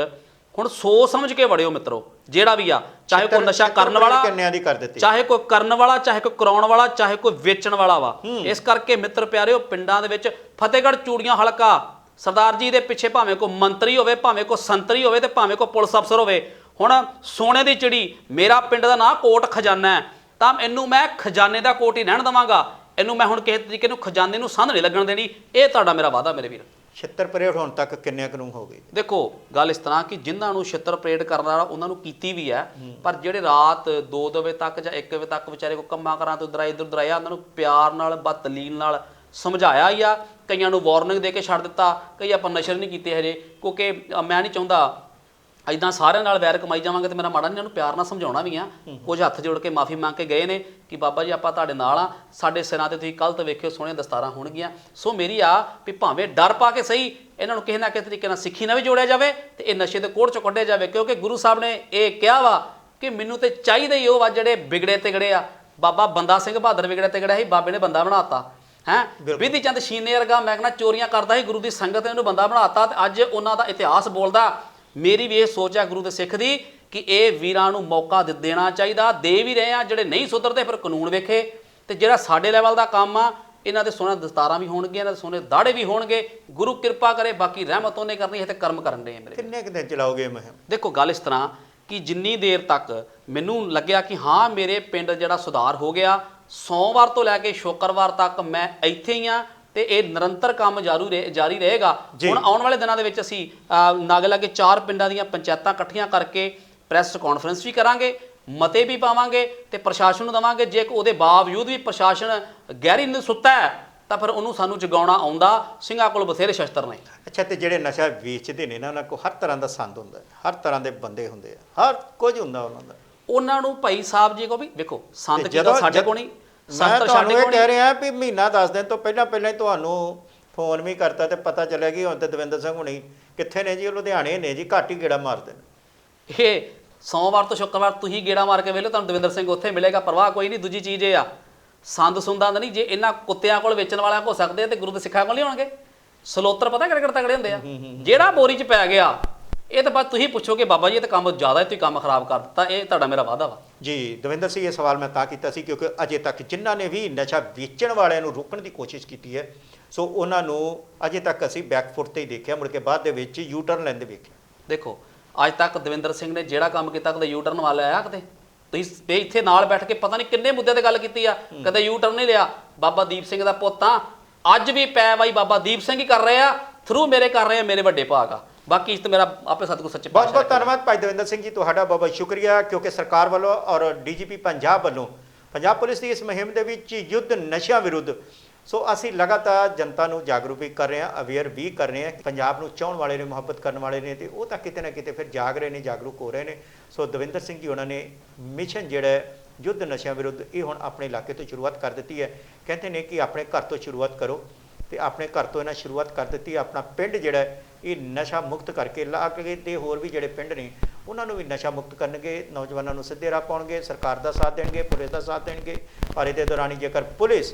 ਹੁਣ ਸੋਚ ਸਮਝ ਕੇ ਵੜਿਓ ਮਿੱਤਰੋ ਜਿਹੜਾ ਵੀ ਆ ਚਾਹੇ ਕੋਈ ਨਸ਼ਾ ਕਰਨ ਵਾਲਾ ਕਿੰਨਿਆਂ ਦੀ ਕਰ ਦਿੱਤੀ। ਚਾਹੇ ਕੋਈ ਕਰਨ ਵਾਲਾ ਚਾਹੇ ਕੋਈ ਕਰਾਉਣ ਵਾਲਾ ਚਾਹੇ ਕੋਈ ਵੇਚਣ ਵਾਲਾ ਵਾ। ਇਸ ਕਰਕੇ ਮਿੱਤਰ ਪਿਆਰਿਓ ਪਿੰਡਾਂ ਦੇ ਵਿੱਚ ਫਤਿਹਗੜ੍ਹ ਚੂੜੀਆਂ ਹਲਕਾ ਸਰਦਾਰ ਜੀ ਦੇ ਪਿੱਛੇ ਭਾਵੇਂ ਕੋਈ ਮੰਤਰੀ ਹੋਵੇ ਭਾਵੇਂ ਕੋਈ ਸੰਤਰੀ ਹੋਵੇ ਤੇ ਭਾਵੇਂ ਕੋਈ ਪੁਲਿਸ ਅਫਸਰ ਹੋਵੇ ਹੁਣ ਸੋਨੇ ਦੀ ਚਿੜੀ ਮੇਰਾ ਪਿੰਡ ਦਾ ਨਾਂ ਕੋਟ ਖਜ਼ਾਨਾ ਹੈ। ਤਾਂ ਇਹਨੂੰ ਮੈਂ ਖਜ਼ਾਨੇ ਦਾ ਕੋਟ ਹੀ ਰਹਿਣ ਦਵਾਂਗਾ। ਇਹਨੂੰ ਮੈਂ ਹੁਣ ਕਿਸੇ ਤਰੀਕੇ ਨੂੰ ਖਜ਼ਾਨੇ ਨੂੰ ਸੰਧ ਨਹੀਂ ਲੱਗਣ ਦੇਣੀ। ਇਹ ਤੁਹਾਡਾ ਮੇਰਾ ਵਾਅਦਾ ਮੇਰੇ ਵੀਰ। ਛਿੱਤਰ ਪਰੇਡ ਹੁਣ ਤੱਕ ਕਿੰਨੇ ਕਾਨੂੰਨ ਹੋ ਗਏ? ਦੇਖੋ ਗੱਲ ਇਸ ਤਰ੍ਹਾਂ ਕਿ ਜਿਨ੍ਹਾਂ ਨੂੰ ਛਿੱਤਰ ਪਰੇਡ ਕਰਨ ਵਾਲਾ ਉਹਨਾਂ ਨੂੰ ਕੀਤੀ ਵੀ ਹੈ ਪਰ ਜਿਹੜੇ ਰਾਤ 2 ਵਜੇ ਤੱਕ ਜਾਂ 1 ਵਜੇ ਤੱਕ ਵਿਚਾਰੇ ਕੋ ਕੰਮਾਂ ਕਰਾਂ ਤੋਂ ਦਰਾਈ ਇਧਰ ਦਰਾਇਆ ਉਹਨਾਂ ਨੂੰ ਪਿਆਰ ਨਾਲ ਬਤਲੀਨ ਨਾਲ ਸਮਝਾਇਆ ਹੀ ਆ। ਕਈਆਂ ਨੂੰ ਵਾਰਨਿੰਗ ਦੇ ਕੇ ਛੱਡ ਦਿੱਤਾ ਕਈ ਆਪਾਂ ਨਸ਼ਰ ਨਹੀਂ ਕੀਤੇ ਹਜੇ ਕਿਉਂਕਿ ਮੈਂ ਨਹੀਂ ਚਾਹੁੰਦਾ ਇਦਾਂ ਸਾਰਿਆਂ ਨਾਲ ਵੈਰ ਕਮਾਈ ਜਾਵਾਂਗੇ ਤੇ ਮੇਰਾ ਮਾੜਾ ਨਹੀਂ ਇਹਨਾਂ ਨੂੰ ਪਿਆਰ ਨਾਲ ਸਮਝਾਉਣਾ ਵੀ ਆ। ਕੁਝ ਹੱਥ ਜੋੜ ਕੇ ਮਾਫੀ ਮੰਗ ਕੇ ਗਏ ਨੇ ਕਿ ਬਾਬਾ ਜੀ ਆਪਾਂ ਤੁਹਾਡੇ ਨਾਲ ਆ ਸਾਡੇ ਸਿਰਾਂ ਤੇ ਤੁਸੀਂ ਕੱਲ ਤੋਂ ਵੇਖਿਓ ਸੋਹਣੀਆਂ ਦਸਤਾਰਾਂ ਹੋਣਗੀਆਂ। ਸੋ ਮੇਰੀ ਆ ਵੀ ਭਾਵੇਂ ਡਰ ਪਾ ਕੇ ਸਹੀ ਇਹਨਾਂ ਨੂੰ ਕਿਸੇ ਨਾ ਕਿਸੇ ਤਰੀਕੇ ਨਾਲ ਸਿੱਖੀ ਨਾਲ ਵੀ ਜੋੜਿਆ ਜਾਵੇ ਤੇ ਇਹ ਨਸ਼ੇ ਦੇ ਕੋੜ ਚੋਂ ਕੱਢਿਆ ਜਾਵੇ ਕਿਉਂਕਿ ਗੁਰੂ ਸਾਹਿਬ ਨੇ ਇਹ ਕਿਹਾ ਵਾ ਕਿ ਮੈਨੂੰ ਤੇ ਚਾਹੀਦੇ ਹੀ ਉਹ ਵਾ ਜਿਹੜੇ ਵਿਗੜੇ ਤਿਗੜੇ ਆ। ਬਾਬਾ ਬੰਦਾ ਸਿੰਘ ਬਹਾਦਰ ਵਿਗੜੇ ਤਿਗੜਿਆ ਸੀ ਬਾਬੇ ਨੇ ਬੰਦਾ ਬਣਾਤਾ। ਹੈ? ਵਿਧੀ ਚੰਦ ਸ਼ੀਨੇ ਵਰਗਾ ਮੈਂ ਕਹਿੰਦਾ ਚੋਰੀਆਂ ਕਰਦਾ ਸੀ ਗੁਰੂ ਦੀ ਸੰਗਤ ਨੇ ਉਹਨੂੰ ਬੰਦਾ ਬਣਾਤਾ ਤੇ ਅੱਜ ਉਹਨਾਂ ਦਾ ਇਤਿਹਾਸ ਬੋਲਦਾ ਮੇਰੀ ਵੀ ਇਹ ਸੋਚ ਹੈ ਗੁਰੂ ਦੇ ਸਿੱਖ ਦੀ ਕਿ ਇਹ ਵੀਰਾਂ ਨੂੰ ਮੌਕਾ ਦੇ ਦੇਣਾ ਚਾਹੀਦਾ ਦੇ ਵੀ ਰਹੇ ਆ ਜਿਹੜੇ ਨਹੀਂ ਸੁਧਰਦੇ ਫਿਰ ਕਾਨੂੰਨ ਵੇਖੇ। ਤੇ ਜਿਹੜਾ ਸਾਡੇ ਲੈਵਲ ਦਾ ਕੰਮ ਆ ਇਹਨਾਂ ਦੇ ਸੋਹਣੇ ਦਸਤਾਰਾਂ ਵੀ ਹੋਣਗੀਆਂ ਇਹਨਾਂ ਦੇ ਸੋਹਣੇ ਦਾੜੇ ਵੀ ਹੋਣਗੇ। ਗੁਰੂ ਕਿਰਪਾ ਕਰੇ ਬਾਕੀ ਰਹਿਮਤ ਉਹਨੇ ਕਰਨੀ ਹੈ ਤੇ ਕਰਮ ਕਰਨ ਦੇ ਮੇਰੇ ਕਿੰਨੇ ਕੁ ਦਿਨ ਚਲਾਓਗੇ ਮੁਹਿੰਮ? ਦੇਖੋ ਗੱਲ ਇਸ ਤਰ੍ਹਾਂ ਕਿ ਜਿੰਨੀ ਦੇਰ ਤੱਕ ਮੈਨੂੰ ਲੱਗਿਆ ਕਿ ਹਾਂ ਮੇਰੇ ਪਿੰਡ ਜਿਹੜਾ ਸੁਧਾਰ ਹੋ ਗਿਆ ਸੋਮਵਾਰ ਤੋਂ ਲੈ ਕੇ ਸ਼ੁੱਕਰਵਾਰ ਤੱਕ ਮੈਂ ਇੱਥੇ ਹੀ ਆ ਤੇ ਇਹ ਨਿਰੰਤਰ ਕੰਮ ਜਾਰੂ ਰਹੇ ਜਾਰੀ ਰਹੇਗਾ। ਹੁਣ ਆਉਣ ਵਾਲੇ ਦਿਨਾਂ ਦੇ ਵਿੱਚ ਅਸੀਂ ਅਹ, ਨਾਗੇ ਲਾਗੇ ਚਾਰ ਪਿੰਡਾਂ ਦੀਆਂ ਪੰਚਾਇਤਾਂ ਇਕੱਠੀਆਂ ਕਰਕੇ ਪ੍ਰੈਸ ਕਾਨਫਰੰਸ ਵੀ ਕਰਾਂਗੇ ਮਤੇ ਵੀ ਪਾਵਾਂਗੇ ਤੇ ਪ੍ਰਸ਼ਾਸਨ ਨੂੰ ਦਵਾਂਗੇ। ਜੇ ਉਹਦੇ ਬਾਵਜੂਦ ਵੀ ਪ੍ਰਸ਼ਾਸਨ ਗਹਿਰੀ ਨੀਂਦ ਸੁੱਤਾ ਹੈ ਤਾਂ ਫਿਰ ਉਹਨੂੰ ਸਾਨੂੰ ਜਗਾਉਣਾ ਆਉਂਦਾ। ਸਿੰਘਾਂ ਕੋਲ ਬਥੇਰੇ ਸ਼ਸਤਰ ਨੇ। ਅੱਛਾ ਤੇ ਜਿਹੜੇ ਨਸ਼ਾ ਵੇਚਦੇ ਨੇ ਨਾ ਉਹਨਾਂ ਕੋਲ ਹਰ ਤਰ੍ਹਾਂ ਦਾ ਸੰਦ ਹੁੰਦਾ ਹਰ ਤਰ੍ਹਾਂ ਦੇ ਬੰਦੇ ਹੁੰਦੇ ਆ। ਹਰ ਕੁਝ ਹੁੰਦਾ ਉਹਨਾਂ ਦਾ। ਉਹਨਾਂ ਨੂੰ ਭਾਈ ਸਾਹਿਬ ਜੀ ਕੋ ਵੀ ਦੇਖੋ ਸੰਤ ਤੇ ਕੀ ਦਾ ਸਾਡੇ ਕੋਲ ਨਹੀਂ। ਮੈਂ ਤੁਹਾਨੂੰ ਇਹ ਕਹਿ ਰਿਹਾ ਵੀ ਮਹੀਨਾ 10 ਦਿਨ ਤੋਂ ਪਹਿਲਾਂ ਪਹਿਲਾਂ ਹੀ ਤੁਹਾਨੂੰ ਫੋਨ ਵੀ ਕਰਤਾ ਤੇ ਪਤਾ ਚੱਲਿਆ ਕਿ ਹੁਣ ਤੇ ਦਵਿੰਦਰ ਸਿੰਘ ਹੁਣੀ ਕਿੱਥੇ ਨੇ ਜੀ ਉਹ ਲੁਧਿਆਣੇ ਨੇ ਜੀ ਘੱਟ ਗੇੜਾ ਮਾਰਦੇ ਨੇ ਇਹ ਸੋਮਵਾਰ ਤੋਂ ਸ਼ੁੱਕਰਵਾਰ ਤੁਸੀਂ ਗੇੜਾ ਮਾਰ ਕੇ ਵੇਲੇ ਤੁਹਾਨੂੰ ਦਵਿੰਦਰ ਸਿੰਘ ਉੱਥੇ ਮਿਲੇਗਾ ਪਰਵਾਹ ਕੋਈ ਨਹੀਂ ਦੂਜੀ ਚੀਜ਼ ਇਹ ਆ ਸੰਦ ਸੁੰਦਾਂ ਦਾ ਨਹੀਂ ਜੇ ਇਹਨਾਂ ਕੁੱਤਿਆਂ ਕੋਲ ਵੇਚਣ ਵਾਲਿਆਂ ਹੋ ਸਕਦੇ ਆ ਤੇ ਗੁਰੂ ਦੇ ਸਿੱਖਾਂ ਕੋਲ ਨਹੀਂ ਹੋਣਗੇ। ਸਲੋਤਰ ਪਤਾ ਕਿਹੜੇ ਕਿਹੜੇ ਤਗੜੇ ਹੁੰਦੇ ਆ? ਜਿਹੜਾ ਬੋਰੀ 'ਚ ਪੈ ਗਿਆ ਇਹ ਤਾਂ ਬਸ ਤੁਸੀਂ ਪੁੱਛੋਗੇ ਬਾਬਾ ਜੀ ਇਹ ਤਾਂ ਕੰਮ ਜ਼ਿਆਦਾ ਹੈ ਤੁਸੀਂ ਕੰਮ ਖਰਾਬ ਕਰ ਦਿੱਤਾ ਇਹ ਤੁਹਾਡਾ ਮੇਰਾ ਵਾਅਦਾ ਵਾ। ਜੀ ਦਵਿੰਦਰ ਸਿੰਘ ਇਹ ਸਵਾਲ ਮੈਂ ਤਾਂ ਕੀਤਾ ਸੀ ਕਿਉਂਕਿ ਅਜੇ ਤੱਕ ਜਿਨ੍ਹਾਂ ਨੇ ਵੀ ਨਸ਼ਾ ਵੇਚਣ ਵਾਲਿਆਂ ਨੂੰ ਰੋਕਣ ਦੀ ਕੋਸ਼ਿਸ਼ ਕੀਤੀ ਹੈ ਸੋ ਉਹਨਾਂ ਨੂੰ ਅਜੇ ਤੱਕ ਅਸੀਂ ਬੈਕਫੁੱਟ ਤੇ ਹੀ ਦੇਖਿਆ ਮੁੜ ਕੇ ਬਾਅਦ ਦੇ ਵਿੱਚ ਯੂ ਟਰਨ ਲੈਂਦੇ ਵੇਖਿਆ। ਦੇਖੋ ਅੱਜ ਤੱਕ ਦਵਿੰਦਰ ਸਿੰਘ ਨੇ ਜਿਹੜਾ ਕੰਮ ਕੀਤਾ ਕਦੇ ਯੂ ਟਰਨ ਵਾਲਾ ਆਇਆ ਕਦੇ? ਤੁਸੀਂ ਤੇ ਇੱਥੇ ਨਾਲ ਬੈਠ ਕੇ ਪਤਾ ਨਹੀਂ ਕਿੰਨੇ ਮੁੱਦਿਆਂ ਤੇ ਗੱਲ ਕੀਤੀ ਆ ਕਦੇ ਯੂ ਟਰਨ ਨਹੀਂ ਲਿਆ। ਬਾਬਾ ਦੀਪ ਸਿੰਘ ਦਾ ਪੁੱਤ ਆ ਅੱਜ ਵੀ ਪੈ ਬਾਈ ਬਾਬਾ ਦੀਪ ਸਿੰਘ ਹੀ ਕਰ ਰਹੇ ਆ ਥਰੂ ਮੇਰੇ ਕਰ ਰਹੇ ਆ ਮੇਰੇ ਵੱਡੇ ਭਾਗ ਆ। ਬਾਕੀ ਇਸ ਤੇ ਮੇਰਾ ਆਪੇ ਸਤਿਗੁਰ ਸੱਚੇ ਬਹੁਤ ਬਹੁਤ ਧੰਨਵਾਦ ਭਾਈ ਦਵਿੰਦਰ ਸਿੰਘ ਜੀ ਤੁਹਾਡਾ ਬਹੁਤ ਬਹੁਤ ਸ਼ੁਕਰੀਆ ਕਿਉਂਕਿ ਸਰਕਾਰ ਵੱਲੋਂ ਔਰ ਡੀਜੀਪੀ ਪੰਜਾਬ ਵੱਲੋਂ ਪੰਜਾਬ ਪੁਲਿਸ ਦੀ ਇਸ ਮੁਹਿੰਮ ਦੇ ਵਿੱਚ ਯੁੱਧ ਨਸ਼ਿਆਂ ਵਿਰੁੱਧ ਸੋ ਅਸੀਂ ਲਗਾਤਾਰ ਜਨਤਾ ਨੂੰ ਜਾਗਰੂਕ ਵੀ ਕਰ ਰਹੇ ਹਾਂ ਅਵੇਅਰ ਵੀ ਕਰ ਰਹੇ ਹਾਂ ਪੰਜਾਬ ਨੂੰ ਚਾਹਣ ਵਾਲੇ ਨੇ ਮੁਹੱਬਤ ਕਰਨ ਵਾਲੇ ਨੇ ਤੇ ਉਹ ਤਾਂ ਕਿਤੇ ਨਾ ਕਿਤੇ ਫਿਰ ਜਾਗ ਰਹੇ ਨੇ ਜਾਗਰੂਕ ਹੋ ਰਹੇ ਨੇ। ਸੋ ਦਵਿੰਦਰ ਸਿੰਘ ਜੀ ਉਹਨਾਂ ਨੇ ਮਿਸ਼ਨ ਜਿਹੜਾ ਯੁੱਧ ਨਸ਼ਿਆਂ ਵਿਰੁੱਧ ਇਹ ਹੁਣ ਆਪਣੇ ਇਲਾਕੇ ਤੋਂ ਸ਼ੁਰੂਆਤ ਕਰ ਦਿੱਤੀ ਹੈ। ਕਹਿੰਦੇ ਨੇ ਕਿ ਆਪਣੇ ਘਰ ਤੋਂ ਸ਼ੁਰੂਆਤ ਕਰੋ। ਤੇ ਆਪਣੇ ਘਰ ਤੋਂ ਇਹਨਾਂ ਸ਼ੁਰੂਆਤ ਕਰ ਦਿੱਤੀ। ਆਪਣਾ ਪਿੰਡ ਜਿਹੜਾ ਇਹ ਨਸ਼ਾ ਮੁਕਤ ਕਰਕੇ ਲਾਗੇ ਤੇ ਹੋਰ ਵੀ ਜਿਹੜੇ ਪਿੰਡ ਨੇ ਉਹਨਾਂ ਨੂੰ ਵੀ ਨਸ਼ਾ ਮੁਕਤ ਕਰਨਗੇ ਨੌਜਵਾਨਾਂ ਨੂੰ ਸਿੱਧੇ ਰਾਹ ਪਾਉਣਗੇ ਸਰਕਾਰ ਦਾ ਸਾਥ ਦੇਣਗੇ ਪੁਲਿਸ ਦਾ ਸਾਥ ਦੇਣਗੇ ਔਰ ਇਹਦੇ ਦੌਰਾਨ ਜੇਕਰ ਪੁਲਿਸ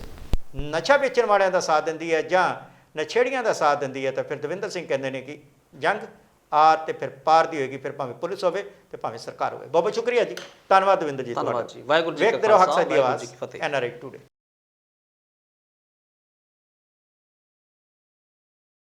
ਨਸ਼ਾ ਵੇਚਣ ਵਾਲਿਆਂ ਦਾ ਸਾਥ ਦਿੰਦੀ ਹੈ ਜਾਂ ਨਸ਼ੇੜੀਆਂ ਦਾ ਸਾਥ ਦਿੰਦੀ ਹੈ ਤਾਂ ਫਿਰ ਦਵਿੰਦਰ ਸਿੰਘ ਕਹਿੰਦੇ ਨੇ ਕਿ ਜੰਗ ਆਰ ਤੇ ਫਿਰ ਪਾਰ ਦੀ ਹੋਏਗੀ ਫਿਰ ਭਾਵੇਂ ਪੁਲਿਸ ਹੋਵੇ ਤੇ ਭਾਵੇਂ ਸਰਕਾਰ ਹੋਵੇ। ਬਹੁਤ ਬਹੁਤ ਸ਼ੁਕਰੀਆ ਜੀ। ਧੰਨਵਾਦ ਦਵਿੰਦਰ ਜੀ ਧੰਨਵਾਦ ਜੀ। ਵਾਹਿਗੁਰੂ ਜੀ ਕਾ ਖਾਲਸਾ, ਵਾਹਿਗੁਰੂ ਜੀ ਕੀ ਫਤਿਹ। NRI today.